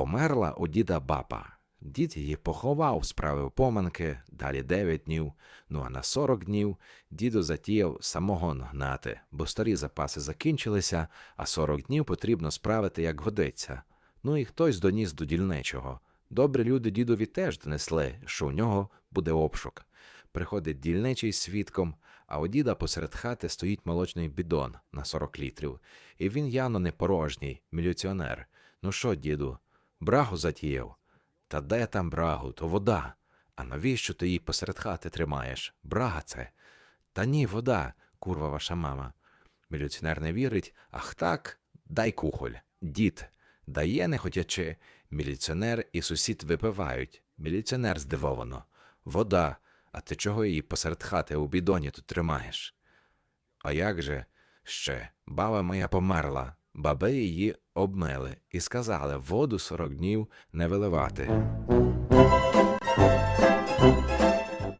Померла у діда баба. Дід її поховав, справив поминки, далі дев'ять днів. Ну а на сорок днів діду затіяв самогон гнати, бо старі запаси закінчилися, а сорок днів потрібно справити, як годиться. Ну і хтось доніс до дільничого. Добрі люди дідові теж донесли, що у нього буде обшук. Приходить дільничий свідком, а у діда посеред хати стоїть молочний бідон на 40 літрів, і він явно не порожній, міліціонер. Ну що, діду, брагу затіяв? Та де там брагу, то вода. А навіщо ти її посеред хати тримаєш? Брага це. Та ні, вода, курва ваша мама. Міліціонер не вірить, ах так, дай кухоль. Дід, дає не хотячи. Міліціонер і сусід випивають. Міліціонер здивовано. Вода, а ти чого її посеред хати у бідоні тут тримаєш? А як же? Ще, баба моя померла. Баби її обмили і сказали воду сорок днів не виливати.